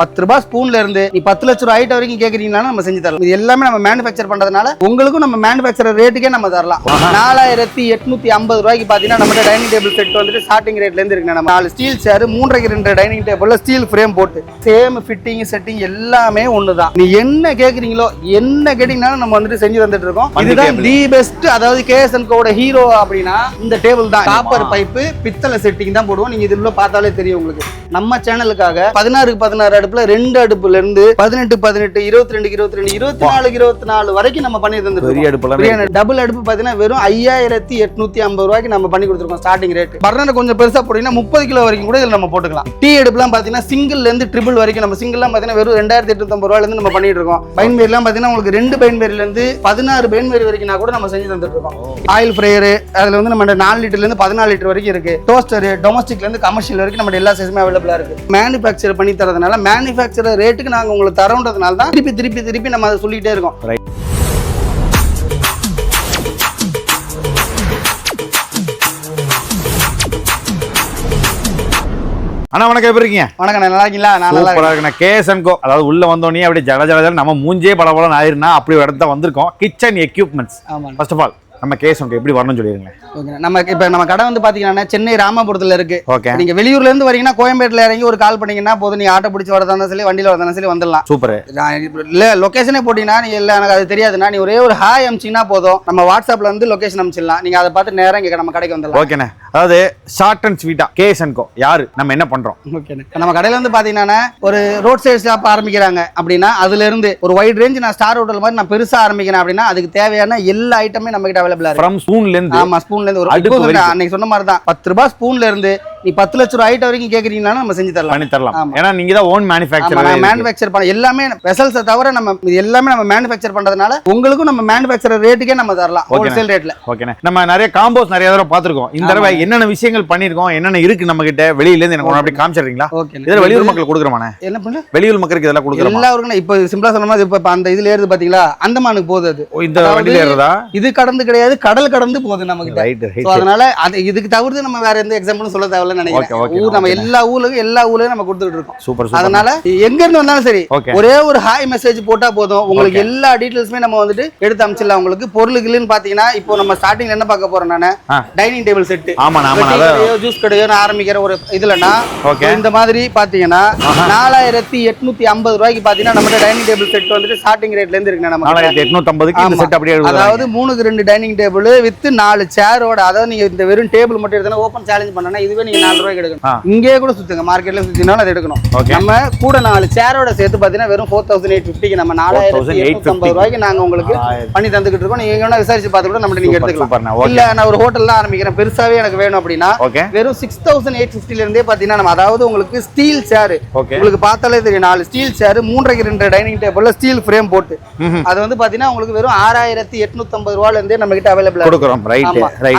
பத்து ரூபாய் ஸ்பூன்ல இருந்து நீ பத்து லட்ச ரூபாய் ஐட்டம் வரைக்கும் கேக்குறீங்கன்னா நம்ம செஞ்சு தரலாம். இது எல்லாமே நம்ம மேனுஃபேக்சர் பண்றதுனால உங்களுக்கும் நம்ம மேனுஃபேக்சர் ரேட்டுக்கே நம்ம தரலாம். நாலாயிரத்தி எட்நூத்தி ஐம்பது ரூபாய்க்கு பாத்தீங்கன்னா நம்ம டைனிங் டேபிள் செட் வந்துட்டு ஸ்டார்டிங் ரேட்ல இருந்து இருக்கு நம்ம. நாலு ஸ்டீல் சேர் மூன்றரைக்கு ரெண்டு டைனிங் டேபிள்ல ஸ்டீல் ஃப்ரேம் போட்டு சேம் ஃபிட்டிங் செட்டிங் எல்லாமே ஒண்ணுதான். நீ என்ன கேக்குறீங்களோ என்ன கேட்டீங்கன்னாலும் நம்ம வந்துட்டு செஞ்சு தந்துட்டு இருக்கோம். இதுதான். தி பெஸ்ட் அதாவது கேஎஸ்என் கோட ஹீரோ அப்படின்னா இந்த டேபிள் தான். காப்பர் பைப்பு பித்தளை செட்டிங் தான் போடுவோம். நீங்க இதுல பார்த்தாலே தெரியும் உங்களுக்கு. நம்ம சேனலுக்காக பதினாறுக்கு பதினாறு அடுப்புல ரெண்டு அடுப்புல இருந்து பதினெட்டு பதினெட்டு இருபத்தி ரெண்டுக்கு இருபத்தி ரெண்டு இருபத்தி நாலுக்கு இருபத்தி நாலு வரைக்கும் நம்ம பண்ணி தந்துருக்கோம் பெரிய அடுப்பெல்லாம் டபுள் அடுப்பு பாத்தீங்கன்னா வெறும் ஐயாயிரத்தி எட்நூத்தி ஐம்பது ரூபாய்க்கு நம்ம பண்ணி கொடுத்துருக்கோம் ஸ்டார்டிங் ரேட் பர்னரை கொஞ்சம் பெருசா போட்டீங்கன்னா முப்பது கிலோ வரைக்கும் கூட இதுல நம்ம போட்டுக்கலாம். டீ அடுப்புலாம் பாத்தீங்கன்னா சிங்கிள்ல இருந்து ட்ரிபிள் வரைக்கும் நம்ம சிங்கிள்லாம் பாத்தீங்கன்னா வெறும் ரெண்டாயிரத்தி எட்நூத்தி ரூபாயில இருந்து நம்ம பண்ணிட்டு இருக்கோம். பைன்மேரிலாம் பாத்தீங்கன்னா உங்களுக்கு ரெண்டு பைன்மேரில இருந்து பதினாறு பைன்மேரி வரைக்கும் கூட நம்ம செஞ்சு தந்துட்டு இருக்கோம். ஆயில் ஃப்ரையர் அதுல வந்து நம்ம நாலு லிட்டர்ல இருந்து பதினாலு லிட்டர் வரைக்கும் இருக்கு. டோஸ்டர் டொமஸ்டிக்ல இருந்து கமர்ஷியல் வரைக்கும் நம்ம எல்லா சைஸுமே அவைலபிளா இருக்கு. மேனுஃபேக்சர் பண்ணி தரதுனால மேனுஃபேக்சர் ரேட்டுக்கு நாங்க உங்களுக்கு தரோன்றதுனால தான் திருப்பி திருப்பி திருப்பி நம்ம அதை சொல்லிட்டே இருக்கோம். அண்ணா வணக்கம். எப்படி இருக்கீங்க? வணக்கம் நல்லா இருக்கீங்களா? நான் நல்லா சூப்பரா இருக்கு கேஎஸ்என் கோ அதாவது உள்ள வந்தோடனே அப்படியே ஜல ஜல ஜல நம்ம மூஞ்சே படபடம் ஆயிருந்தா அப்படி ஒரு இடத்த வந்திருக்கோம். Kitchen equipments first of all நம்ம கேஎஸ்என் எப்படி வரணும்னு சொல்லிடுங்களேன். ஓகே நம்ம இப்போ நம்ம கடை வந்து பாத்தீங்கன்னா சென்னை ராமபுரத்துல இருக்கு. ஓகே. நீங்க வெளியூர்ல இருந்து வரீங்கன்னா கோயம்பேட்டில் இறங்கி ஒரு கால் பண்ணீங்கன்னா போதும். நீங்க ஆட்டோ பிடிச்சி வரதா இருந்தாலும் சரி வண்டியில வரதா சரி வந்துடலாம். சூப்பர். இல்ல லொகேஷனே போட்டீங்கன்னா நீ இல்ல எனக்கு அது தெரியாதுன்னா நீ ஒரே ஒரு ஹாய் அமிச்சிங்கன்னா போதும். நம்ம வாட்ஸ்அப்ல வந்து லொகேஷன் அமிச்சிடலாம். நீங்க அதை பார்த்து நேரா இங்க நம்ம கடைக்கு வந்துடலாம். ஓகேண்ணே அதாவது ஷார்ட் அண்ட் ஸ்வீட்டா கேஎஸ்என் கோ யாரு? நம்ம என்ன பண்றோம்? ஓகே நம்ம கடையில வந்து பாத்தீங்கன்னா ஒரு ரோட் சைடு ஷாப் ஆரம்பிக்கிறாங்க அப்படின்னா அதுல இருந்து ஒரு வைட் ரேஞ்ச் நான் ஸ்டார் ஹோட்டல் மாதிரி நான் பெருசா ஆரம்பிக்கிறேன் அப்படின்னா அதுக்கு தேவையான எல்லா ஐட்டமே நம்ம கிட்ட அவைலபிளா இருக்கு ஃப்ரம் ஸ்பூன்ல இருந்து ஆமா ஸ்பூன்ல இருந்து ஒரு. அன்னைக்கு சொன்ன மாதிரி தான் பத்து ரூபாய் ஸ்பூன்ல இருந்து நீ பத்து லட்ச ரூபாய் ஐட்டம் வரைக்கும் கேக்குறீங்கன்னா நம்ம செஞ்சு தரலாம். பண்ணி தரலாம். ஏன்னா நீங்க தான் ஓன் மேனுஃபேக்சர் மேனுஃபேக்சர் பண்ண எல்லாமே வெசல்ஸை தவிர நம்ம இது எல்லாமே நம்ம மேனுஃபேக்சர் பண்றதுனால உங்களுக்கும் நம்ம மேனுஃபேக்சர் ரேட்டுக்கே நம்ம தரலாம். ஹோல்சேல் ரேட்ல ஓகேண்ணே நம்ம நிறைய காம்போஸ் நிறைய தடவை பார்த்திருக்கோம். இந்த தடவை என்னென்ன விஷயங்கள் பண்ணிருக்கோம் என்னென்ன இருக்கு நம்ம கிட்ட வெளியில இருந்து எனக்கு ஒண்ணு அப்படியே காமிச்சிடுறீங்களா? ஓகே இதுல வெளியூர் மக்கள் கொடுக்குறோமாண்ணே? என்ன பண்ணல வெளியூர் மக்களுக்கு இதெல்லாம் கொடுக்குறோமா? எல்லாருக்கும் இப்போ சிம்பிளா சொன்ன மாதிரி இப்போ அந்த இதுல ஏறுது பாத்தீங்களா? அந்தமானுக்கு போகுது அது. இந்த வண்டியில ஏறுறதா இது கடந்து கிடையாது கடல் கடந்து போகுது So, ரைட் அதனால அது இதுக்கு தவிர்த்து நம்ம வேற எந்த எக்ஸாம்பிளும் சொல்ல தேவையில்ல. நினைக்கிறேன். ஊர் நம்ம. எல்லா ஊருக்கும் எல்லா ஊர்லயும் நம்ம கொடுத்துட்டு இருக்கோம். சூப்பர் அதனால எங்க இருந்து வந்தாலும் சரி ஒரே ஒரு ஹாய் மெசேஜ் போட்டா போதும். உங்களுக்கு எல்லா டீடைல்ஸுமே நம்ம வந்துட்டு எடுத்து அமைச்சிடலாம் உங்களுக்கு பொருளுக்குன்னு பாத்தீங்கன்னா இப்போ நம்ம ஸ்டார்டிங்ல என்ன பார்க்க போறோம் நானு. டைனிங் டேபிள் செட் ஆமாண்ணா ஆமாண்ணா அதான். ஜூஸ் கடையோ ஆரம்பிக்கிற ஒரு இதுலனா இந்த மாதிரி பாத்தீங்கன்னா நாலாயிரத்தி எட்நூத்தி ஐம்பது ரூபாய்க்கு பாத்தீங்கன்னா நம்ம டைனிங் டேபிள் செட் வந்துட்டு ஸ்டார்டிங் ரேட்ல இருந்து இருக்கு நம்ம ஆமா. அதாவது மூணுக்கு ரெண்டு டைனிங் டேபிள் வித் நாலு சேரோட அதாவது நீங்க இந்த வெறும் டேபிள் மட்டும் எடுத்தா ஓப்பன் சேலஞ்ச் பண்ணனா இதுவே நீங்க நாலு ரூபாய்க்கு. எடுக்கணும். இங்கேயே கூட சுத்துங்க. மார்க்கெட்ல சுத்தினாலும் அதை எடுக்கணும். நம்ம கூட நாலு சேரோட சேர்த்து பாத்தீங்கன்னா வெறும் ஃபோர் தௌசண்ட் எயிட் ஃபிஃப்டிக்கு நம்ம நாலாயிரத்தி எட்நூத்தி ஐம்பது ரூபாய்க்கு நாங்க உங்களுக்கு பண்ணி தந்துகிட்டு இருக்கோம். நீங்க வேணா விசாரிச்சு பார்த்து கூட நம்ம நீங்க எடுத்துக்கலாம். இல்ல நான் ஒரு ஹோட்டல்ல ஆரம்பிக்கிறேன். பெருசாவே எனக்கு வேணும் அப்படின்னா வெறும் சிக்ஸ் தௌசண்ட் எயிட் ஃபிஃப்டில இருந்தே பாத்தீங்கன்னா நம்ம அதாவது உங்களுக்கு ஸ்டீல் சேர் உங்களுக்கு பார்த்தாலே தெரியும் நாலு ஸ்டீல் சேர் மூன்றரைக்கு ரெண்டு டைனிங் டேபிள்ல ஸ்டீல் ஃப்ரேம் போட்டு. அது வந்து பாத்தீங்கன்னா உங்களுக்கு வெறும் ஆறாயிரத்தி எட்நூத்தி ஐம்பது ரூபாயில இருந்தே நம்ம கிட்ட அவைலபிள் கொடுக்குறோம்.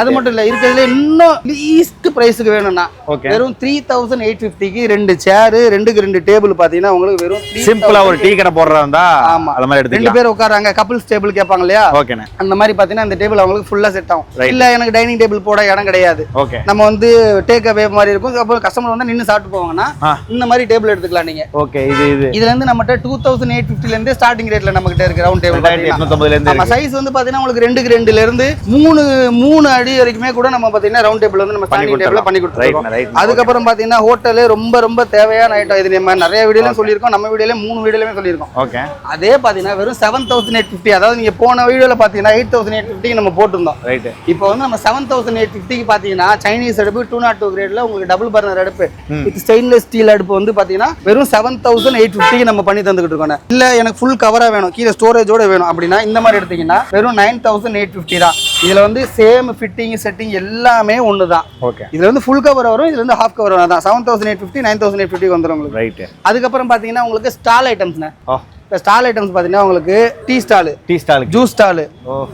அது மட்டும் இல்ல இருக்கிறதுல இன்னும் லீஸ்ட் பிரைஸ்க்கு வேணும்னா ஓகே வெறும் த்ரீ தௌசண்ட் எயிட் ஃபிஃப்டிக்கு ரெண்டு சேர் ரெண்டுக்கு ரெண்டு டேபிள் பாத்தீங்கன்னா உங்களுக்கு வெறும் 3000 சிம்பிளா ஒரு டீ கடை போடுறதா இருந்தா ஆமா. அந்த மாதிரி ரெண்டு பேர் உட்காராங்க கப்பிள்ஸ் டேபிள் கேட்பாங்க இல்லையா? ஓகேண்ணே அந்த மாதிரி பாத்தீங்கன்னா இந்த டேபிள் அவங்களுக்கு ஃபுல்லா செட் ஆகும். இல்ல எனக்கு டைனிங் டேபிள் போட இடம் கிடையாது. ஓகே நம்ம வந்து டேக் அவே மாதிரி இருக்கும். அப்புறம் கஸ்டமர் வந்து நின்னு சாப்பிட்டு போவாங்கன்னா. இந்த மாதிரி டேபிள் எடுத்துக்கலாம் நீங்க. ஓகே இது இது. இதுல இருந்து நம்மகிட்ட டூ தௌசண்ட் எயிட் ஃபிஃப்டில இருந்து ஸ்டார்டிங் ரேட்ல நம்ம கிட்ட இருக்கு ரவுண்ட் டேபிள் நம்ம சைஸ் வந்து பாத்தீங்கன்னா உங்களுக்கு ரெண்டுக்கு ரெண்டுல இருந்து மூணு மூணு அடி வரைக்குமே கூட நம்ம பாத்தீங்கன்னா ரவுண்ட் டேபிள் வந்து நம்ம ஸ்டாண்டிங் டேபிள் பண்ணி கொடுத்துருக்கோம் அதுக்கப்புறம் பாத்தீங்கன்னா ஹோட்டலு ரொம்ப ரொம்ப தேவையான ஐட்டம் இது நம்ம நிறைய வீடியோல சொல்லியிருக்கோம். நம்ம வீடியோல மூணு வீடியோலயுமே சொல்லியிருக்கோம். ஓகே அதே பாத்தீங்கன்னா வெறும் செவன் தௌசண்ட் எயிட் ஃபிஃப்டி அதாவது நீங்க போன வீடியோல பாத்தீங்கன்னா எயிட் தௌசண்ட் எயிட் ஃபிஃப்டி நம்ம போட்டிருந்தோம். ரைட் இப்போ வந்து நம்ம செவன் தௌசண்ட் எயிட் ஃபிஃப்டிக்கு பார்த்தீங்கன்னா சைனீஸ் அடுப்பு டூ நாட் டூ கிரேட்ல உங்களுக்கு டபுள் பர்னர் அடுப்பு. வித் ஸ்டெயின்லெஸ் ஸ்டீல் அடுப்பு வந்து பார்த்தீங்கன்னா வெறும் செவன் தௌசண்ட் எயிட் ஃபிஃப்டிக்கு நம்ம பண்ணி தந்துக்கிட்டு இருக்கோம். இல்ல எனக்கு ஃபுல் கவரா வேணும். கீழே ஸ்டோரேஜோட வேணும். அப்படின்னா இந்த மாதிரி எடுத்தீங்கன்னா வெறும் நைன் தௌசண்ட் எயிட் ஃபிஃப்டி தான். இதுல வந்து சேம் ஃபிட்டிங் செட்டிங் எல்லாமே ஒன்று தான் ஓகே இதுல வந்து ஃபுல் கவர் வரும் இதுல வந்து ஹாஃப் கவர் வரும் தான் seven thousand eight fifty nine thousand eight fifty வந்துடும் உங்களுக்கு. ரைட் அதுக்கப்புறம் பார்த்தீங்கன்னா உங்களுக்கு ஸ்டால் ஐட்டம்ஸ்ண்ணே இப்போ ஸ்டால் ஐட்டம்ஸ் பார்த்தீங்கன்னா உங்களுக்கு டீ ஸ்டாலு டீ ஸ்டாலுக்கு ஜூஸ் ஸ்டாலு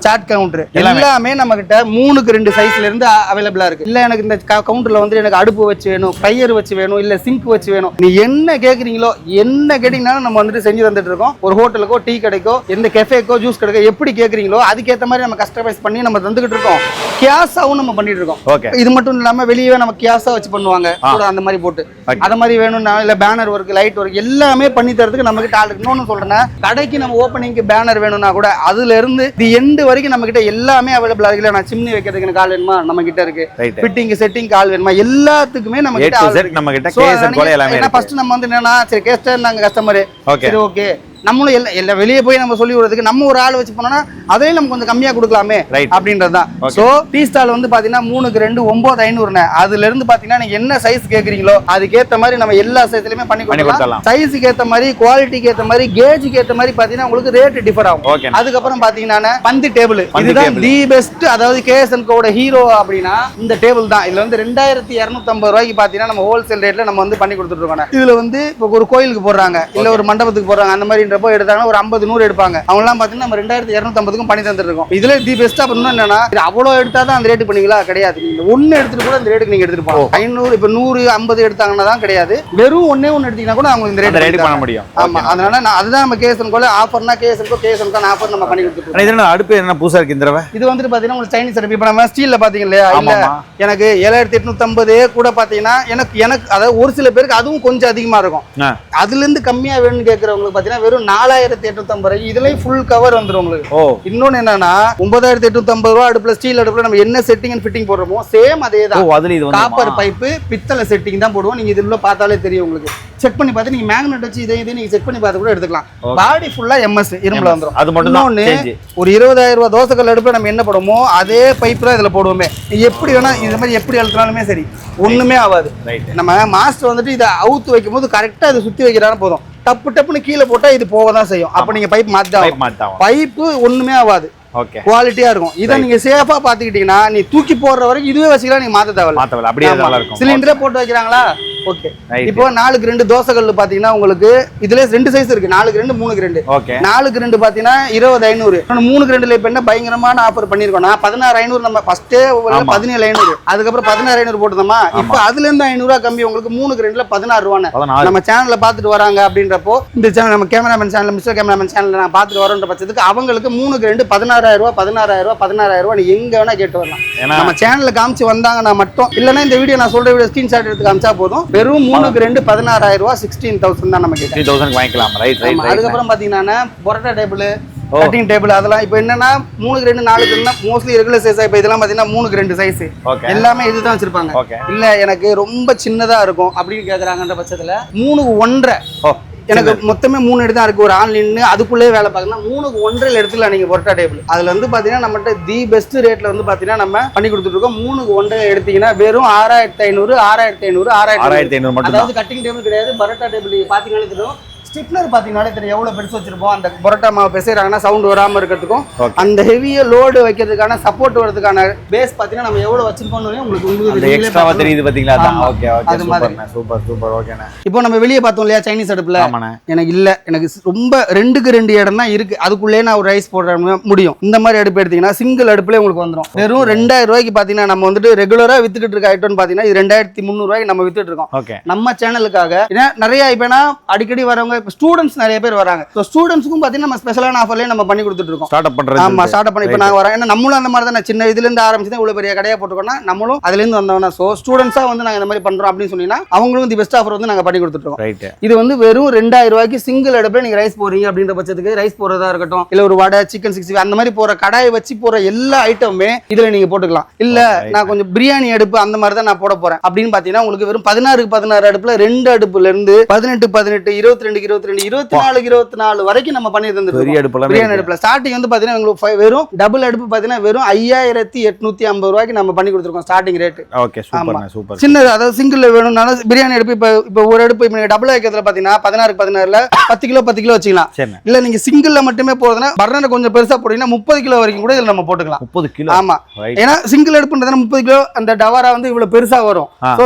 சாட் கவுண்டர் எல்லாமே. நம்ம கிட்ட மூணுக்கு ரெண்டு சைஸ்ல இருந்து அவைலபிளா இருக்கு. இல்ல எனக்கு இந்த கவுண்டர்ல வந்து எனக்கு அடுப்பு வச்சு வேணும் ஃப்ரையர் வச்சு வேணும் இல்ல சிங்க் வச்சு வேணும். நீ என்ன கேக்குறீங்களோ என்ன கேட்டீங்கனாலும் நம்ம வந்துட்டு செஞ்சு தந்துட்டு இருக்கோம். ஒரு ஹோட்டலுக்கோ டீ கடைக்கோ எந்த கெஃபேக்கோ ஜூஸ் கடைக்கோ எப்படி கேக்குறீங்களோ அதுக்கேற்ற மாதிரி நம்ம கஸ்டமைஸ் பண்ணி நம்ம தந்துகிட்டு இருக்கோம். கியாஸாவும் நம்ம பண்ணிட்டு இருக்கோம். ஓகே இது மட்டும் இல்லாம வெளியே நம்ம கியாஸா வச்சு பண்ணுவாங்க. கூட அந்த மாதிரி போட்டு. அத மாதிரி வேணும்னா இல்ல பேனர் ஒர்க் லைட் ஒர்க் எல்லாமே பண்ணி தரதுக்கு நம்ம கிட்ட ஆள் இருக்கு. இன்னொன்னு சொல்றேன்னா கடைக்கு நம்ம ஓப்பனிங்க்கு பேனர் வேணும்னா கூட அதுல இருந்து இது எண்டு வரைக்கும் நம்ம கிட்ட எல்லாமே அவைலபிளா இருக்குல்ல? நான் சிம்னி வைக்கிறதுக்கு ஆள் வேணுமா? நம்ம கிட்ட இருக்கு ஃபிட்டிங் செட்டிங் ஆள் வேணுமா? எல்லாத்துக்குமே நம்ம கிட்ட நம்ம கிட்ட ஃபர்ஸ்ட் நம்ம வந்து என்னன்னா சரி கேஸ்டர் நாங்க கஸ்டமர் சரி ஓகே நம்மளும் எல்லா எல்லா வெளியே போய் நம்ம சொல்லி விடுறதுக்கு நம்ம ஒரு ஆள் வச்சு போனோம்னா அதையும் நம்ம கொஞ்சம் கம்மியா கொடுக்கலாமே. அப்படின்றது தான். ஸோ டீ ஸ்டால் வந்து பாத்தீங்கன்னா மூணுக்கு ரெண்டு ஒன்பது ஐநூறுண்ணே அதுல இருந்து பாத்தீங்கன்னா நீங்க என்ன சைஸ் கேக்குறீங்களோ அதுக்கேத்த மாதிரி நம்ம எல்லா சைஸ்லயுமே பண்ணி கொடுக்கலாம். சைஸுக்கு ஏத்த மாதிரி குவாலிட்டிக்கு ஏத்த மாதிரி கேஜுக்கு ஏத்த மாதிரி பாத்தீங்கன்னா உங்களுக்கு ரேட் டிஃபர் ஆகும். அதுக்கப்புறம் பாத்தீங்கன்னா பந்து டேபிள் இதுதான். தி பெஸ்ட் அதாவது கேஎஸ்என் கோட ஹீரோ அப்படின்னா இந்த டேபிள் தான். இதுல வந்து ரெண்டாயிரத்தி இரநூத்தம்பது ரூபாய்க்கு பாத்தீங்கன்னா நம்ம ஹோல்சேல் ரேட்ல நம்ம வந்து பண்ணி கொடுத்துட்டு இருக்கோம் இதுல வந்து இப்போ ஒரு கோயிலுக்கு போடுறாங்க. இல்ல ஒரு மண்டபத்துக்கு போடுறாங்க. அந்த மாதிரின்றப்போ எடுத்தாங்கன்னா ஒரு ஐம்பது நூறு எடுப்பாங்க. அவங்க எல்லாம் பாத்தீங்கன்னா நம்ம ரெண்டாயிரத்தி இரநூத்தம்பதுக்கும் பண்ணி தந்துட்டு இருக்கோம் இதுல தி பெஸ்டா பண்ணணும் என்னன்னா இது அவ்வளவு எடுத்தா தான் அந்த ரேட்டு பண்ணீங்களா? கிடையாது. நீங்க ஒண்ணு எடுத்துட்டு கூட அந்த ரேட்டுக்கு நீங்க எடுத்துட்டு போகலாம். ஐநூறு இப்ப நூறு ஐம்பது எடுத்தாங்கன்னா தான் கிடையாது. வெறும் ஒண்ணே ஒண்ணு எடுத்தீங்கன்னா கூட அவங்க இந்த ரெடி ரேட் பண்ண முடியும். ஆமா. அதனால நான் அதுதான் நம்ம கேஎஸ்என் கோல ஆஃபர்னா கேஎஸ்என் கேஎஸ்என் ஆஃபர் நம்ம பண்ணி கொடுத்துருக்கோம் அடுப்பு என்ன புதுசா இருக்கு இந்த தடவை? இது வந்துட்டு பாத்தீங்கன்னா உங்களுக்கு சைனீஸ் அடுப்பு இப்போ நம்ம ஸ்டீல்ல பாத்தீங்க இல்லையா? இல்ல. ஆமாமா எனக்கு ஏழாயிரத்தி எட்நூத்தம்பது கூட பாத்தீங்கன்னா எனக்கு எனக்கு அதாவது ஒரு சில பேருக்கு அதுவும் கொஞ்சம் அதிகமா இருக்கும். அதுல இருந்து கம்மியா வேணும்னு கேட்கறவங்களுக்கு பாத்தீங்கன்னா வெறும் நாலாயிரத்தி எட்நூத்தம்பது ரூபாய். இதுலயும் ஃபுல் கவர் வந்துரும் உங்களுக்கு. ஓ. இன்னொன்னு என்னன்னா ஒன்பதாயிரத்தி எட்நூத்தம்பது ரூபா அடுப்புல ஸ்டீல் அடுப்புல நம்ம என்ன செட்டிங் அண்ட் ஃபிட்டிங் போடுறோமோ சேம் அதே தான் அதுல இது காப்பர் பைப்பு பித்தளை செட்டிங் தான் போடுவோம். நீங்க இதுல பார்த்தாலே தெரியும் உங்களுக்கு. செக் பண்ணி பார்த்து நீங்க மேக்னெட் வச்சு இதை இதை நீங்க செக் பண்ணி பார்த்து கூட எடுத்துக்கலாம். பாடி ஃபுல்லா எம்எஸ் இரும்புல வந்துரும். அது மட்டும் சேஞ்ச் ஒரு இருபதாயிரம் ரூபாய் தோசைக்கல் அடுப்புல நம்ம என்ன போடுவோமோ அதே பைப் தான் இதுல போடுவோமே. எப்படி வேணா இந்த மாதிரி எப்படி அழுத்தினாலுமே சரி ஒண்ணுமே ஆகாது. நம்ம மாஸ்டர் வந்துட்டு இதை அவுத்து வைக்கும் போது கரெக்டா இதை சுத்தி வைக்கிறாரு போதும். டப்பு டப்புன்னு கீழே போட்டா இது போக தான் செய்யும். அப்ப நீங்க பைப் மாட்டாவும் பைப்பு ஒண்ணுமே ஆகாது. ஓகே குவாலிட்டியா இருக்கும். இதை நீங்க சேஃபா பாத்துக்கிட்டீங்கன்னா நீ தூக்கி போடுற வரைக்கும் இதுவே வச்சுக்கலாம் நீங்க மாத்த தேவையில்ல. மாத்தவல அப்படியே சிலிண்டரே போட்டு வைக்கிறாங்களா? ஓகே. இப்போ நாலுக்கு ரெண்டு தோசைக்கல் பாத்தீங்கன்னா உங்களுக்கு இதுல ரெண்டு சைஸ் இருக்கு. நாலுக்கு ரெண்டு மூணுக்கு ரெண்டு. ஓகே நாலுக்கு ரெண்டு பாத்தீங்கன்னா இருபது ஐநூறு. மூணுக்கு ரெண்டுல இப்ப என்ன பயங்கரமான ஆஃபர் பண்ணிருக்கோம் நான் பதினாறு ஐநூறு நம்ம ஃபர்ஸ்டே. பதினேழு ஐநூறு. அதுக்கப்புறம் பதினாறு ஐநூறு போட்டுதோமா இப்போ அதுல இருந்து ஐநூறு ரூபா கம்மி. உங்களுக்கு மூணுக்கு ரெண்டுல பதினாறு ரூபான்னு. நம்ம சேனல்ல பாத்துட்டு வராங்க அப்படின்றப்போ இந்த சேனல் நம்ம கேமராமேன் சேனல் மிஸ்டர் கேமராமேன் சேனல்ல நான் பாத்துட்டு வரோன்ற பட்சத்துக்கு அவங்களுக்கு மூணுக்கு ரெண்டு பதினாறாயிரம் ரூபாய் பதினாறாயிரம் ரூபாய் பதினாறாயிரம் ரூபாய் எங்க வேணா கேட்டு வரலாம். நம்ம சேனல்ல காமிச்சு வந்தாங்கன்னா மட்டும் இல்லைன்னா இந்த வீடியோ நான் சொல்ற வீடியோ ஸ்கிரீன்ஷாட் எடுத்து காமிச்சா போதும். வெறும் மூணுக்கு ரெண்டு பதினாறாயிரம் ரூபாய் சிக்ஸ்டீன் தௌசண்ட் தான் நம்ம கேட்டேன். த்ரீ தௌசண்ட் வாங்கிக்கலாம்? ரைட் ரைட் அதுக்கப்புறம் பாத்தீங்கன்னா பொரோட்டா டேபிள். கட்டிங் டேபிள் அதெல்லாம் இப்போ என்னன்னா மூணுக்கு ரெண்டு நாலுக்கு ரெண்டு மோஸ்ட்லி ரெகுலர் சைஸ் இப்போ இதெல்லாம் பாத்தீங்கன்னா மூணுக்கு ரெண்டு சைஸ் எல்லாமே இதுதான் வச்சிருப்பாங்க. இல்ல எனக்கு ரொம்ப சின்னதா இருக்கும் அப்படின்னு கேக்குறாங்கன்ற பட்சத்துல மூணுக்கு ஒன்றரை. எனக்கு மொத்தமே மூணு இடத்து தான் இருக்கு. ஒரு நின்று அதுக்குள்ளே வேலை பார்க்கணும் மூணுக்கு ஒன்றரை எடுத்துக்கலாம் நீங்க பொரோட்டா டேபிள் அதுல வந்து பாத்தீங்கன்னா நம்மகிட்ட தி பெஸ்ட் ரேட்ல வந்து பாத்தீங்கன்னா நம்ம பண்ணி கொடுத்துட்டு இருக்கோம். மூணுக்கு ஒன்றரை எடுத்தீங்கன்னா வெறும் ஆறாயிரத்தி ஐநூறு ஆறாயிரத்தி ஐநூறு ஆறாயிரத்தி ஐநூறு. அதாவது கட்டிங் டேபிள் கிடையாது. பரோட்டா டேபிள் பாத்தீங்கன்னாலே தெரியும். ஸ்டிப்னர் பாத்தீங்கன்னாலே தெரியும் எவ்வளவு பெருசு வச்சிருப்போம். அந்த பரோட்டா மாவு பிசைறாங்கன்னா சவுண்ட் வராம இருக்கிறதுக்கும். அந்த ஹெவிய லோடு வைக்கிறதுக்கான சப்போர்ட் வரதுக்கான பேஸ் பாத்தீங்கன்னா நம்ம எவ்வளவு வச்சிருக்கோம்னு உங்களுக்கு அந்த உங்களுக்கு நீங்களே எக்ஸ்ட்ராவா பார்க்கலாம். தெரியுது ஆமா. ஓகே ஓகே அது மாதிரி. சூப்பர் சூப்பர் ஓகேண்ணே இப்போ நம்ம வெளியே பார்த்தோம் இல்லையா சைனீஸ் அடுப்புல? எனக்கு இல்ல. எனக்கு ரொம்ப ரெண்டுக்கு ரெண்டு இடம் தான் இருக்கு. அதுக்குள்ளே நான் ஒரு ரைஸ் போடுற முடியும். இந்த மாதிரி அடுப்பு எடுத்தீங்கன்னா சிங்கிள் அடுப்புல உங்களுக்கு வந்துடும் வெறும் ரெண்டாயிரம் ரூபாய்க்கு பாத்தீங்கன்னா நம்ம வந்துட்டு ரெகுலரா வித்துக்கிட்டு இருக்க ஐட்டம்னு பாத்தீங்கன்னா இது ரெண்டாயிரத்தி முந்நூறு ரூபாய்க்கு நம்ம வித்துட்டு இருக்கோம். ஓகே நம்ம சேனலுக்காக ஏன்னா நிறைய இப்போ என்ன அடிக்கடி வரவங்க இப்போ ஸ்டூடெண்ட்ஸ் நிறைய பேர் வராங்க. ஸோ ஸ்டூடெண்ட்ஸுக்கும் பார்த்தீங்கன்னா நம்ம ஸ்பெஷலான ஆஃபர்லேயே நம்ம பண்ணி கொடுத்துட்டு இருக்கோம். ஸ்டார்ட் அப் பண்றது ஆமா ஸ்டார்ட் பண்ணி இப்போ நாங்கள் வரோம். ஏன்னா நம்மளும் அந்த மாதிரி தான். சின்ன இதுல இருந்து ஆரம்பிச்சு தான் இவ்வளோ பெரிய கடையாக போட்டுருக்கோம்னா நம்மளும் அதுலேருந்து வந்தவனா. ஸோ ஸ்டூடெண்ட்ஸாக வந்து நாங்கள் இந்த மாதிரி பண்றோம் அப்படின்னு சொன்னீங்கன்னா அவங்களும் தி பெஸ்ட் ஆஃபர் வந்து நாங்கள் பண்ணி கொடுத்துருக்கோம் ரைட் இது வந்து வெறும் ரெண்டாயிரம் ரூபாய்க்கு சிங்கிள் அடுப்புல நீங்க ரைஸ் போடுறீங்க அப்படின்ற பட்சத்துக்கு ரைஸ் போடுறதா இருக்கட்டும் இல்ல ஒரு வடை சிக்கன் சிக்ஸ்டி அந்த மாதிரி போற கடாயை வச்சு போற எல்லா ஐட்டமுமே இதுல நீங்க போட்டுக்கலாம். இல்ல நான் கொஞ்சம் பிரியாணி அடுப்பு அந்த மாதிரி தான் நான் போட போறேன். அப்படின்னு பாத்தீங்கன்னா உங்களுக்கு வெறும் பதினாறுக்கு பதினாறு அடுப்புல ரெண்டு அடுப்புல இருந்து பதினெட்டு பதினெட்டு இருபத்தி ரெண்டுக்கு இருபத்தி ரெண்டு இருபத்தி நாலுக்கு இருபத்தி நாலு வரைக்கும் நம்ம பண்ணி தந்துருக்கோம் பெரிய பிரியாணி அடுப்புல. ஸ்டார்டிங் வந்து பாத்தீங்கன்னா உங்களுக்கு வெறும் டபுள் அடுப்பு பாத்தீங்கன்னா வெறும் ஐயாயிரத்தி எட்நூத்தி ஐம்பது ரூபாய்க்கு நம்ம பண்ணி கொடுத்துருக்கோம் ஸ்டார்டிங் ரேட் ஓகே சூப்பர்ண்ணே சூப்பர் சின்னது அதாவது சிங்கிள் வேணும்னாலும் பிரியாணி அடுப்பு இப்போ இப்போ ஒரு அடுப்பு இப்போ டபுள் வைக்கிறதுல பார்த்தீங்கன்னா பதினாறு பதினாறுல பத்து கிலோ பத்து கிலோ வச்சுக்கலாம். இல்ல நீங்க சிங்கிள்ல மட்டுமே போறதுன்னா பர்னரை கொஞ்சம் பெருசா போட்டீங்கன்னா முப்பது கிலோ வரைக்கும் கூட இதுல நம்ம போட்டுக்கலாம். முப்பது கிலோ? ஆமா. ஏன்னா சிங்கிள் அடுப்புன்றதுனா முப்பது கிலோ அந்த டவாரா வந்து இவ்வளவு பெருசா வரும். ஸோ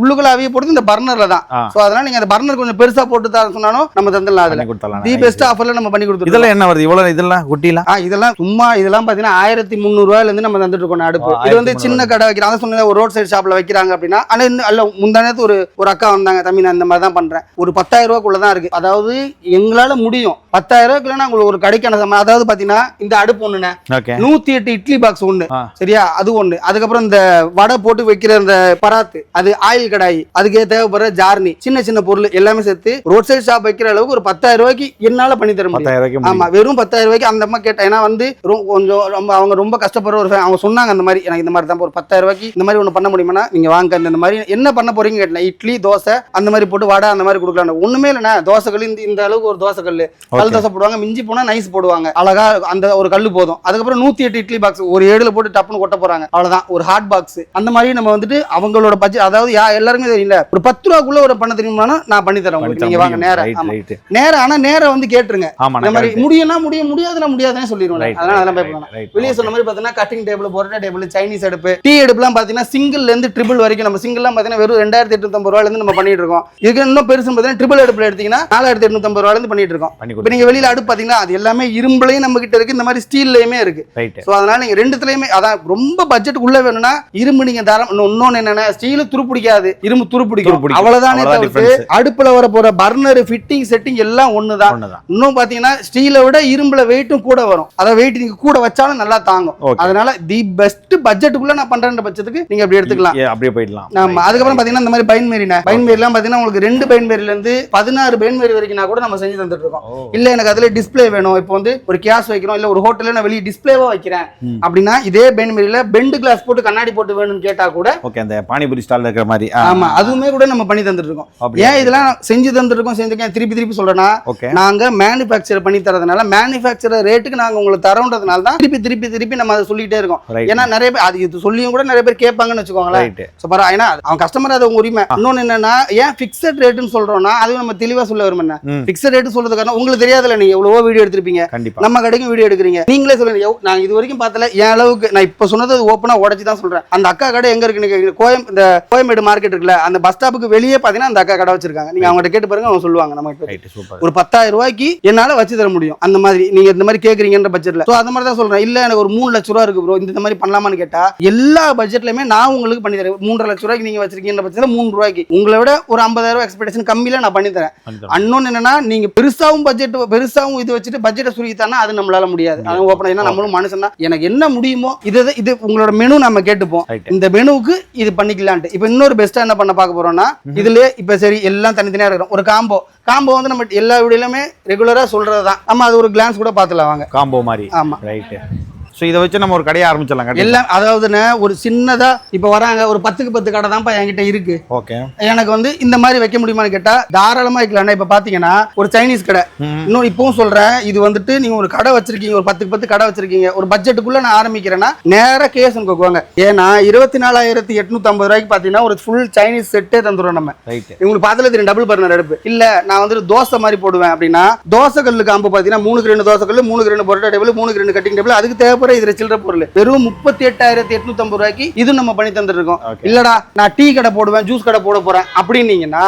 உள்ளுக்குள்ள அவிய போடுறது இந்த பர்னர்ல தான். ஸோ அதனால நீங்க அந்த பர்னர் கொஞ்சம் பெருசா போட்டு தான் சொன்னாலும் நம்ம தந்துடலாம் அதுல. தி பெஸ்ட் ஆஃபர்ல நம்ம பண்ணி கொடுத்துருக்கோம். இதெல்லாம் என்ன வருது? இவ்வளவு இதெல்லாம் குட்டிலாம்? இதெல்லாம் சும்மா இதெல்லாம் பாத்தீங்கன்னா ஆயிரத்தி முந்நூறுவாயில இருந்து நம்ம தந்துட்டு இருக்கோம் அடுப்பு. இது வந்து 1300 சின்ன கடை வைக்கிறாங்க அதான் ஒரு ரோட் சைடு ஷாப்ல வைக்கிறாங்க அப்படின்னா ஆனா இன்னும் அல்ல முந்தானத்து ஒரு ஒரு அக்கா வந்தாங்க தம்பி நான் இந்த மாதிரி தான் பண்றேன். ஒரு பத்தாயிரம் ரூபாய்க்குள்ள தான் இருக்கு. அதாவது எங்களால முடியும். பத்தாயிரம் ரூபாய்க்குள்ள உங்களுக்கு ஒரு கடைக்கான சம அதாவது பாத்தீங்கன்னா இந்த அடுப்பு ஒண்ணுண்ணே. நூத்தி எட்டு இட்லி பாக்ஸ் ஒண்ணு. சரியா? அது ஒண்ணு. அதுக்கப்புறம் இந்த வடை போட்டு வைக்கிற இந்த பராத்து அது ஆயில் கடாய். அதுக்கு தேவைப்படுற ஜார்னி. சின்ன சின்ன பொருள் எல்லாமே சேர்த்து ரோட் சைடு ஷாப் வைக்கிற அளவுக்கு ஒரு பத்தாயிரம் ரூபாய்க்கு என்னால பண்ணி தர முடியும். பத்தாயிரம் ரூபாய்க்கு ஆமா வெறும் பத்தாயிரம் ரூபாய்க்கு அந்த அம்மா கேட்டேன் ஏன்னா வந்து கொஞ்சம் ரொம்ப அவங்க ரொம்ப கஷ்டப்படுற ஒரு அவங்க சொன்னாங்க அந்த மாதிரி எனக்கு இந்த மாதிரி தான் ஒரு பத்தாயிரம் ரூபாய்க்கு இந்த மாதிரி ஒன்று பண்ண முடியுமானா நீங்க வாங்க இந்த மாதிரி என்ன பண்ண போறீங்க கேட்டேன் இட்லி தோசை அந்த மாதிரி போட்டு வடை அந்த மாதிரி கொடுக்கலாம் ஒண்ணுமே இல்லைண்ணா தோசை கல் இந்த இந்த அளவுக்கு ஒரு தோசை கல் கல் தோசை போடுவாங்க மிஞ்சி போனா நைஸ் போடுவாங்க. அழகா அந்த ஒரு கல் போதும். அதுக்கப்புறம் நூத்தி எட்டு இட்லி பாக்ஸ் ஒரு ஏழுல போட்டு டப்புன்னு கொட்ட போறாங்க. அவ்வளவுதான் ஒரு ஹாட் பாக்ஸ் அந்த மாதிரி நம்ம வந்துட்டு அவங்களோட பட்ஜெட் அதாவது யா எல்லாருமே தெரியல ஒரு பத்து ரூபாக்குள்ள ஒரு பண்ண தெரியுமானா நான் பண்ணி தரேன் உங்களுக்கு. நீங்க வாங்க நேரம் நேரம் ஆனா நேரம் வந்து கேட்டுருங்க. இந்த மாதிரி முடியும்னா முடியும் முடியாதுன்னா முடியாதுன்னு சொல்லிடுவோம். அதனால அதெல்லாம் பயப்படலாம். வெளியே சொன்ன மாதிரி பார்த்தீங்கன்னா cutting table parotta table Chinese அடுப்பு டீ அடுப்புலாம் பார்த்தீங்கன்னா சிங்கிள்ல இருந்து ட்ரிபிள் வரைக்கும் நம்ம சிங்கிள்லாம் பார்த்தீங்கன்னா வெறும் ரெண்டாயிரத்தி எட்நூத்தம்பது ரூபாயில இருந்து நம்ம பண்ணிட்டு இருக்கோம். இதுக்கு இன்னும் பெருசு பார்த்தீங்கன்னா ட்ரிபிள் அடுப்புல எடுத்தீங்கன்னா நாலாயிரத்தி எட்நூத்தம்பது ரூபாயில இருந்து பண்ணிட்டு இருக்கோம். இப்போ நீங்க வெளியில அடுப்பு பார்த்தீங்கன்னா அது எல்லாமே இரும்புலையும் நம்ம கிட்ட இருக்கு இந்த மாதிரி ஸ்டீல்லையுமே இருக்கு. ஸோ அதனால நீங்க ரெண்டுத்துலயுமே அதான் ரொம்ப பட்ஜெட் உள்ள வேணும்னா இரும்பு நீங்க தரம் இன்னொன்னு என்னன்னா ஸ்டீல் துரு பிடிக்காது இரும்பு துரு துரு பிடிக்கும் பிடிக்கும். அவ்வளவுதானே. அடுப்புல வர போற பர்னர் ஃபிட்டிங் செட்டிங் எல்லாம் ஒண்ணுதான். ஒண்ணுதான். இன்னும் பாத்தீங்கன்னா ஸ்டீலை விட இரும்புல வெயிட்டும் கூட வரும். அதாவது வெயிட் நீங்க கூட வச்சாலும் நல்லா தாங்கும். அதனால தி பெஸ்ட் பட்ஜெட்டுக்குள்ள நான் பண்றேன்ற பட்சத்துக்கு நீங்க அப்படி எடுத்துக்கலாம். அப்படியே போயிடலாம். ஆமா அதுக்கப்புறம் பாத்தீங்கன்னா இந்த மாதிரி பைன்மேரினா பைன்மேரிலாம் பாத்தீங்கன்னா உங்களுக்கு ரெண்டு பைன்மேரில இருந்து பதினாறு பைன்மேரி வரைக்கும் கூட நம்ம செஞ்சு தந்துட்டு இருக்கோம். இல்ல எனக்கு அதுல டிஸ்ப்ளே வேணும். இப்போ வந்து ஒரு கேஸ் வைக்கிறோம் இல்ல ஒரு ஹோட்டல்ல நான் வெளியே டிஸ்ப்ளேவா வைக்கிறேன். அப்படின்னா இதே பைன்மேரில பெண்டு கிளாஸ் போட்டு கண்ணாடி போட்டு வேணும்னு கேட்டா கூட ஓகே அந்த பானிபூரி ஸ்டால்ல இருக்கிற மாதிரி. ஆமா அதுவுமே கூட நம்ம பண்ணி தந்துட்டு இருக்கோம்? ஏன் இதெல்லாம் செஞ்சு தந்துட்டு இருக்கோம் செஞ்சிருக்கேன் திருப்பி திருப்பி சொல்றேன்னா நாங்க மேனுஃபேக்சர் பண்ணி தரதுனால மேனுஃபேக்சர் ரேட்டுக்கு நாங்க உங்களுக்கு தரோன்றதுனால தான் திருப்பி திருப்பி திருப்பி நம்ம அதை சொல்லிட்டே இருக்கோம். ஏன்னா நிறைய பேர் அது இது சொல்லியும் கூட நிறைய பேர் கேட்பாங்கன்னு வச்சுக்கோங்களேன். ஸோ பரவ ஏன்னா அவன் கஸ்டமர் அது உங்க உரிமை. இன்னொன்னு என்னன்னா ஏன் ஃபிக்ஸட் ரேட்டுன்னு சொல்றோம்னா அதுவும் நம்ம தெளிவா சொல்ல வரும் என்ன. ஃபிக்ஸட் ரேட்டு சொல்றது காரணம் உங்களுக்கு தெரியாதுல்ல நீங்க எவ்வளவோ வீடியோ எடுத்திருப்பீங்க. நம்ம கடைக்கும் வீடியோ எடுக்கிறீங்க. நீங்களே சொல்லுங்க நான் இது வரைக்கும் பார்த்தல என் அளவுக்கு நான் இப்போ சொன்னது ஓப்பனா உடச்சி தான் சொல்றேன். அந்த அக்கா கடை எங்க இருக்கு நீங்க கோயம் இந்த கோயம்பேடு மார்க்கெட் இருக்குல்ல அந்த பஸ் ஸ்டாப்புக்கு வெளியே பாத்தீங்கன்னா அந்த அக்கா கடை வச்சிருக்காங்க. நீங்க அவங்ககிட்ட கேட்டு பாருங்க அவங்க சொல்லுவாங்க. ஒரு பத்தாயிரம் ரூபாய்க்கு என்னால வச்சு தர முடியும். அந்த மாதிரி நீங்க இந்த மாதிரி கேக்குறீங்கன்ற பட்ஜெட்ல சோ அந்த மாதிரி தான் சொல்றேன். இல்ல எனக்கு ஒரு மூணு லட்ச ரூபா இருக்கு ப்ரோ இந்த மாதிரி பண்ணலாமான்னு கேட்டா எல்லா பட்ஜெட்லயுமே நான் உங்களுக்கு பண்ணி தரேன். மூன்றரை லட்ச ரூபாய்க்கு நீங்க வச்சிருக்கீங்க பட்சத்துல மூணு ரூபாய்க்கு. உங்களை விட ஒரு ஐம்பதாயிரம் எக்ஸ்பெக்டேஷன் கம்மியில நான் பண்ணி தரேன். அன்னொன்னு என்னன்னா நீங்க பெருசாவும் பட்ஜெட் பெருசாவும் இது வச்சுட்டு பட்ஜெட்டை சுருக்கித்தானா அது நம்மளால முடியாது. அது ஓப்பன் ஏன்னா நம்மளும் மனுஷன் தான் எனக்கு என்ன முடியுமோ இது இது- உங்களோட மெனு நம்ம கேட்டுப்போம். இந்த மெனுவுக்கு இது பண்ணிக்கலான்ட்டு. இப்போ இன்னொரு பெஸ்ட்டா என்ன பண்ண பார்க்க போறோம்னா இதுலயே இப்போ சரி எல்லாம் தனித்தனியா இருக்கிறோம். ஒரு காம்போ காம்போ வந்து நம்ம எல்லா வீடியோலுமே ரெகுலரா சொல்றது தான் நம்ம அது ஒரு கிளான்ஸ் கூட பார்த்துலாம் வாங்க. காம்போ மாதிரி. ஆமா. ரைட் ஸோ இதை வச்சு நம்ம ஒரு கடையை ஆரம்பிச்சிடலாம் எல்லாம் அதாவதுண்ணே ஒரு சின்னதா இப்போ வராங்க ஒரு பத்துக்கு பத்து கடை தான்ப்பா என்கிட்ட இருக்கு. ஓகே எனக்கு வந்து இந்த மாதிரி வைக்க முடியுமான்னு கேட்டா தாராளமா வைக்கலாம்னா இப்ப பாத்தீங்கன்னா ஒரு சைனீஸ் கடை. இன்னும் இப்பவும் சொல்றேன் இது வந்துட்டு நீங்க ஒரு கடை வச்சிருக்கீங்க ஒரு பத்துக்கு பத்து கடை வச்சிருக்கீங்க ஒரு பட்ஜெட்டுக்குள்ள நான் ஆரம்பிக்கிறேன்னா நேரா கேஸ் வாங்க ஏன்னா இருபத்தி நாலாயிரத்தி எட்நூத்தி ஐம்பது ரூபாய்க்கு பாத்தீங்கன்னா ஒரு ஃபுல் சைனீஸ் செட்டே தந்துடுறோம் நம்ம. இவங்களுக்கு பார்த்தல தெரியும் டபுள் பர்னர் அடுப்பு. இல்ல நான் வந்துட்டு தோசை மாதிரி போடுவேன் அப்படின்னா தோசை கல்லு காம்பு பாத்தீங்கன்னா மூணுக்கு ரெண்டு தோசை கல்லு மூணுக்கு ரெண்டு பொரோட்டா டேபிள் மூணுக்கு ரெண்டு கட்டிங் டேபிள் அதுக்கு தேவைப்படுற இதுல சில்லற பொருள். வெறும் முப்பத்தி எட்டாயிரத்தி எட்நூத்தி ஐம்பது ரூபாய்க்கு இது நம்ம பண்ணி தந்துட்டு இருக்கோம் இல்லடா நான் டீ கடை போடுவேன் ஜூஸ் கடை போட போறேன் அப்படின்னீங்கன்னா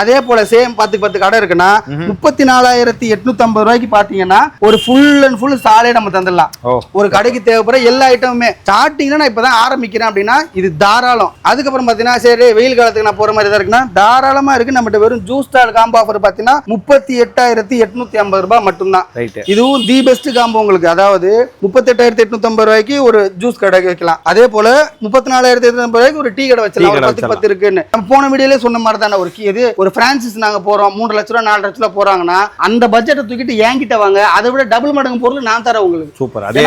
அதே போல சேம் பத்துக்கு பத்து கடை இருக்குன்னா முப்பத்தி நாலாயிரத்தி எட்நூத்தி ஐம்பது ரூபாய்க்கு பாத்தீங்கன்னா ஒரு ஃபுல் அண்ட் ஃபுல் சாலே நம்ம தந்துடலாம். ஒரு கடைக்கு தேவைப்படுற எல்லா ஐட்டமுமே ஸ்டார்டிங்ல நான் இப்பதான் ஆரம்பிக்கிறேன் அப்படின்னா இது தாராளம். அதுக்கப்புறம் பாத்தீங்கன்னா சரி வெயில் காலத்துக்கு நான் போற மாதிரி தான் இருக்குன்னா தாராளமா இருக்கு. நம்மகிட்ட வெறும் ஜூஸ் ஸ்டால் காம்போ ஆஃபர் பாத்தீங்கன்னா முப்பத்தி எட்டாயிரத்தி எட்நூத்தி ஐம்பது ரூபாய் மட்டும்தான். இதுவும் தி பெஸ்ட் காம்போ உங்களுக்கு. அதாவது முப்பத்தெட்டாயிரத்தி எட்நூத்தி ஐம்பது ரூபாய்க்கு ஒரு ஜூஸ் கடை வைக்கலாம். அதே போல முப்பத்தி நாலாயிரத்தி எட்நூத்தி ஐம்பது ரூபாய்க்கு ஒரு டீ கடை வச்சலாம் ஒரு பத்துக்கு பத்து இருக்குன்னு. நம்ம போன வீடியோலே சொன்ன மாதிரி தானே ஒரு இது ஒரு பிரான்சிஸ் நாங்க போறோம். மூணு லட்ச ரூபா நாலு லட்ச ரூபா போறாங்கன்னா அந்த பட்ஜெட்டை தூக்கிட்டு என்கிட்ட வாங்க. அதை விட டபுள் மடங்கு பொருள் நான் தரேன் உங்களுக்கு. சூப்பர் அதே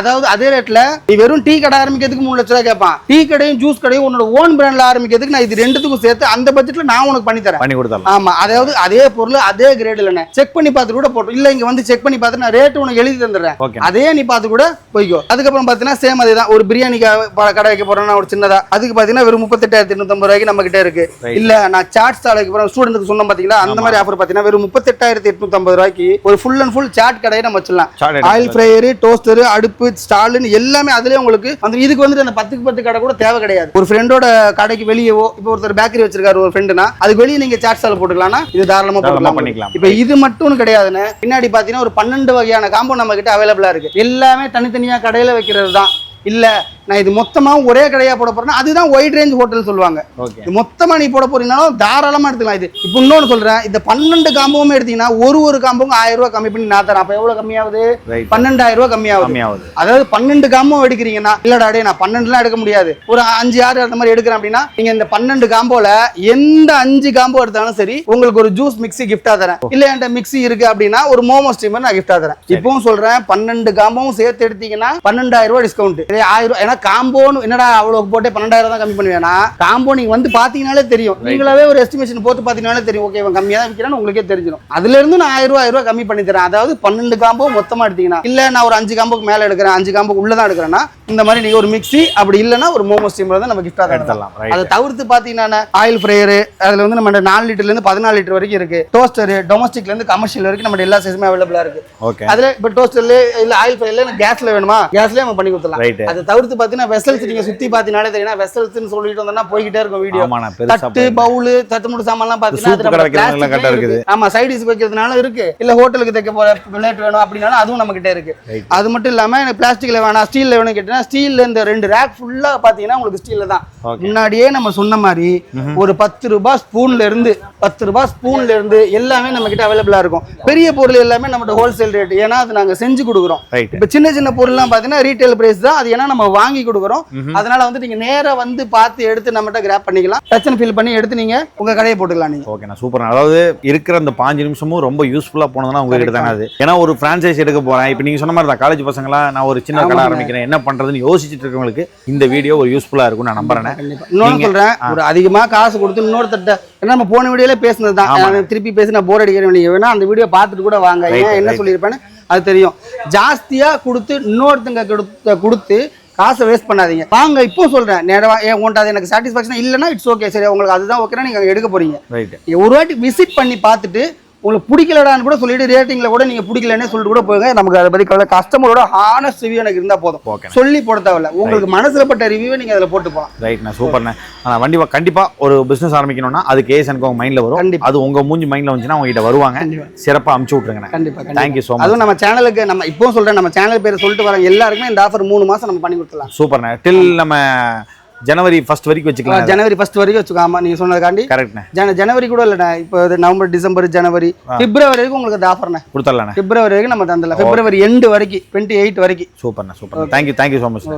அதாவது அதே ரேட்ல நீ வெறும் டீ கடை ஆரம்பிக்கிறதுக்கு மூணு லட்ச ரூபா கேட்பான். டீ கடையும் ஜூஸ் கடையும் உன்னோட ஓன் பிராண்ட்ல ஆரம்பிக்கிறதுக்கு நான் இது ரெண்டுத்துக்கும் சேர்த்து அந்த பட்ஜெட்ல நான் உனக்கு பண்ணி தரேன். பண்ணி கொடுத்துடலாம். ஆமா. அதாவது அதே பொருள் அதே கிரேட் இல்லைண்ணே செக் பண்ணி பார்த்து கூட போட்டோம் இல்ல இங்க வந்து செக் பண்ணி பார்த்து நான் ரேட் உனக்கு எழுதி தந்துடுறேன். அதே நீ பார்த்து கூட போய்க்கோ. அதுக்கப்புறம் பார்த்தீங்கன்னா சேம் அதே தான் ஒரு பிரியாணி கடை வைக்க போறோம்னா ஒரு சின்னதா. அதுக்கு பார்த்தீங்கன்னா வெறும் முப்பத்தெட்டாயிரத்தி எண்ணூத்தம்பது ரூபாய்க்கு நம்ம கிட்ட இருக்கு. இல்ல நான் சாட் ஸ்டால் வைக்க போறேன். ஸ்டூடெண்ட்டுக்கு சொன்னோம் பாத்தீங்களா? அந்த மாதிரி ஆஃபர் பார்த்தீங்கன்னா வெறும் முப்பத்தெட்டாயிரத்தி எட்நூத்தம்பது ரூபாய்க்கு ஒரு ஃபுல் அண்ட் ஃபுல் சாட் கடையை நம்ம வச்சிடலாம். ஆயில் ஃப்ரையரு டோஸ்டர் அடுப்பு ஸ்டாலுன்னு எல்லாமே அதுலயே உங்களுக்கு வந்து இதுக்கு வந்துட்டு அந்த பத்துக்கு பத்து கடை கூட தேவை கிடையாது. ஒரு ஃப்ரெண்டோட கடைக்கு வெளியவோ இப்போ ஒருத்தர் பேக்கரி வச்சிருக்காரு ஒரு ஃப்ரெண்டுனா அதுக்கு வெளியே நீங்க சாட் ஸ்டால் போட்டுக்கலாம்னா இது தாராளமா போட்டுக்கலாம். பண்ணிக்கலாம். இப்போ இது மட்டும் கிடையாதுன்னு பின்னாடி பாத்தீங்கன்னா ஒரு பன்னெண்டு வகையான காம்போ நம்ம கிட்ட அவைலபிளா இருக்கு. எல்லாமே தனித்தனியா கடையில் வைக்கிறது தான் இல்லை நான் இது மொத்தமா ஒரே கடையா போட போறேன்னா அதுதான் ஒயிட் ரேஞ்ச் ஹோட்டல் சொல்லுவாங்க. இது மொத்தமா நீ போட போறீங்கனாலும் தாராளமா எடுத்துக்கலாம். இது இப்போ இன்னொன்னு சொல்றேன். இந்த பன்னெண்டு காம்போவுமே எடுத்தீங்கன்னா ஒரு ஒரு காம்போங்க ஆயிரம் ரூபாய் கம்மி பண்ணி நான் தரேன். அப்ப எவ்வளவு கம்மியாகுது? பன்னெண்டாயிரம் ரூபாய் கம்மியாகுது. அதாவது பன்னெண்டு காம்போ எடுக்கிறீங்கன்னா இல்லடா டே நான் பன்னெண்டுலாம் எடுக்க முடியாது. ஒரு அஞ்சு ஆறு அந்த மாதிரி எடுக்கிறேன் அப்படின்னா நீங்க இந்த பன்னெண்டு காம்போல எந்த அஞ்சு காம்போ எடுத்தாலும் சரி உங்களுக்கு ஒரு ஜூஸ் மிக்ஸி கிஃப்டா தரேன். இல்ல என்கிட்ட மிக்ஸி இருக்கு அப்படின்னா ஒரு மோமோ ஸ்டீமர் நான் கிஃப்டா தரேன் இப்பவும் சொல்றேன் பன்னெண்டு காம்போவும் சேர்த்து எடுத்தீங்கன்னா பன்னெண்டாயிரம் ரூபாய் டிஸ்கவுண்ட் ஆயிரம் ஏன்னா காம்போன்னு என்னடா அவ்வளவு போட்டு பன்னெண்டாயிரம் தான் கம்மி பண்ணுவேனா காம்போ நீங்க வந்து பாத்தீங்கனாலே தெரியும். நீங்களாவே ஒரு எஸ்டிமேஷன் போட்டு பாத்தீங்கனாலே தெரியும். ஓகே இவன் கம்மியா தான் விற்கிறான்னு உங்களுக்கே தெரிஞ்சிடும். அதுல இருந்து நான் ஆயிரம் ரூபாய் ஆயிரம் கம்மி பண்ணி தரேன். அதாவது பன்னெண்டு காம்போ மொத்தமா எடுத்தீங்கன்னா இல்ல நான் ஒரு அஞ்சு காம்போக்கு மேல எடுக்கிறேன் அஞ்சு காம்போக்கு உள்ள தான் எடுக்கிறேன்னா இந்த மாதிரி நீங்க ஒரு மிக்ஸி அப்படி இல்லைன்னா ஒரு மோமோ ஸ்டீமர் தான் நம்ம கிஃப்டா தரலாம் எடுத்துடலாம். அதை தவிர்த்து பாத்தீங்கன்னா ஆயில் ஃப்ரையரு அதுல வந்து நம்ம நாலு லிட்டர்ல இருந்து பதினாலு லிட்டர் வரைக்கும் இருக்கு. டோஸ்டர் டொமஸ்டிக்ல இருந்து கமர்ஷியல் வரைக்கும் நம்ம எல்லா சைஸுமே அவைலபிளா இருக்கு. ஓகே அதுல இப்ப டோஸ்டர்ல இல்ல ஆயில் ஃப்ரைல கேஸ்ல வேணுமா? கேஸ்லயே நம்ம பண்ணி கொடுத்துலாம் ரைட் அதை தவிர்த்து பாத்தீங்கன்னா வெசல்ஸ் நீங்க சுத்தி பாத்தீங்கன்னாலே தெரியும். வெசல்ஸ்னு சொல்லிட்டு வந்தோம்னா போய்கிட்டே இருக்கும் வீடியோ. தட்டு பவுல் தட்டு முட்டு சாமான்லாம் பாத்தீங்கன்னா சூப்பு அது கடை நம்ம வைக்கிறதுலாம் plastic கரெக்டா லயே இருக்குது. ஆமா சைட் டிஷ் வைக்கிறதுனால இருக்கு. இல்ல ஹோட்டலுக்கு தைக்க போற பிளேட் வேணும் அப்படின்னாலும் அதுவும் நம்ம கிட்ட இருக்கு. அது மட்டும் இல்லாம எனக்கு பிளாஸ்டிக்ல வேணாம் ஸ்டீல்ல வேணும் கேட்டீங்கன்னா ஸ்டீல்ல இந்த ரெண்டு ரேக் ஃபுல்லா பாத்தீங்கன்னா உங்களுக்கு ஸ்டீல்ல தான். முன்னாடியே நம்ம சொன்ன மாதிரி ஒரு பத்து ரூபாய் ஸ்பூன்ல இருந்து பத்து ரூபாய் ஸ்பூன்ல இருந்து எல்லாமே நம்ம கிட்ட அவைலபிளா இருக்கும். பெரிய பொருள் எல்லாமே நம்ம ஹோல்சேல் ரேட் ஏன்னா அது நாங்க செஞ்சு கொடுக்குறோம். இப்ப சின்ன சின்ன பொருள்லாம் பாத்தீங்கன்னா ரீட்டைல் பிரைஸ் தான். அது ஏன்னா நம்ம வாங்கி கொடுக்குறோம். அதனால வந்து நீங்க நேரா வந்து பார்த்து எடுத்து நம்மகிட்ட கிராப் பண்ணிக்கலாம். டச் அண்ட் ஃபில் பண்ணி எடுத்து நீங்க உங்க கடையை போட்டுக்கலாம் நீங்க. ஓகேண்ணா சூப்பர் அதாவது இருக்கிற அந்த பாஞ்சு நிமிஷமும் ரொம்ப யூஸ்ஃபுல்லா போனதுன்னா உங்ககிட்ட தானே அது. ஏன்னா ஒரு ஃப்ரான்ச்சைஸ் எடுக்க போறேன். இப்போ நீங்க சொன்ன மாதிரி தான் காலேஜ் பசங்களா நான் ஒரு சின்ன கடை. ஆரம்பிக்கிறேன். என்ன பண்றதுன்னு யோசிச்சுட்டு இருக்கவங்களுக்கு இந்த வீடியோ ஒரு யூஸ்ஃபுல்லா இருக்கும் நான் நம்புறேன். இன்னொன்னு சொல்றேன் ஒரு அதிகமா காசு கொடுத்து இன்னொருத்தட்ட ஏன்னா நம்ம போன வீடியோல பேசுனது தான். நான் திருப்பி பேசி நான் போர் அடிக்கிறேன். நீங்க வேணா அந்த வீடியோ பார்த்துட்டு கூட வாங்க. ஏன் என்ன. சொல்லியிருப்பேன்னு அது தெரியும். ஜாஸ்தியா கொடுத்து இன்னொருத்தங்க கொடுத்து காசை வேஸ்ட் பண்ணாதீங்க. வாங்க இப்போ சொல்றேன். நேரா ஏன் உங்கள்ட்ட அது எனக்கு சாட்டிஸ்ஃபேக்ஷன் இல்லைன்னா இட்ஸ் ஓகே சரி உங்களுக்கு அதுதான் ஓகேனா நீங்க அங்க எடுக்க போறீங்க. ஒரு வாட்டி விசிட் பண்ணி பார்த்துட்டு உங்களுக்கு பிடிக்கலடான்னு கூட சொல்லிட்டு ரேட்டிங்ல கூட நீங்க பிடிக்கலன்னே சொல்லிட்டு கூட போங்க. நமக்கு அதை பத்தி கவலை கஸ்டமரோட ஹானஸ்ட் ரிவ்யூ எனக்கு இருந்தா போதும். ஓகே சொல்லி போட தேவையில்ல. உங்களுக்கு மனசுல பட்ட ரிவ்யூவை நீங்க அதுல போட்டு போகலாம் ரைட்ண்ணா சூப்பர்ண்ணே ஆனால் வண்டி கண்டிப்பா ஒரு பிசினஸ் ஆரம்பிக்கணும்னா அதுக்கு ஏஸ் எனக்கு உங்க மைண்ட்ல வரும். அது உங்க மூஞ்சி மைண்ட்ல வந்துச்சுன்னா உங்ககிட்ட வருவாங்க. கண்டிப்பா. சிறப்பா அமுச்சு விட்டுருங்கண்ணே கண்டிப்பா தேங்க்யூ ஸோ மச் அதுவும் நம்ம சேனலுக்கு நம்ம இப்பவும் சொல்றேன் நம்ம சேனல் பேர் சொல்லிட்டு வரவங்க எல்லாருக்குமே இந்த ஆஃபர் மூணு மாசம் நம்ம பண்ணி கொடுத்துலாம் சூப்பர்ண்ணே டில் நம்ம ஜனவரி ஃபர்ஸ்ட் வரைக்கும் வச்சுக்கலாம். ஜனவரி ஃபர்ஸ்ட் வரைக்கும் வச்சுக்கோ ஆமா நீங்க சொன்னதுக்காண்டி கரெக்ட்ண்ணே ஜன ஜனவரி கூட இல்லைண்ணே. இப்போ நவம்பர் டிசம்பர் ஜனவரி. பிப்ரவரி வரைக்கும் உங்களுக்கு இந்த ஆஃபர்ண்ணே கொடுத்துடலாண்ணே. பிப்ரவரி வரைக்கும் நம்ம தந்தல பிப்ரவரி எண்டு வரைக்கும் டுவெண்ட்டி எயிட் வரைக்கும். சூப்பர்ண்ணே super thank you thank you so much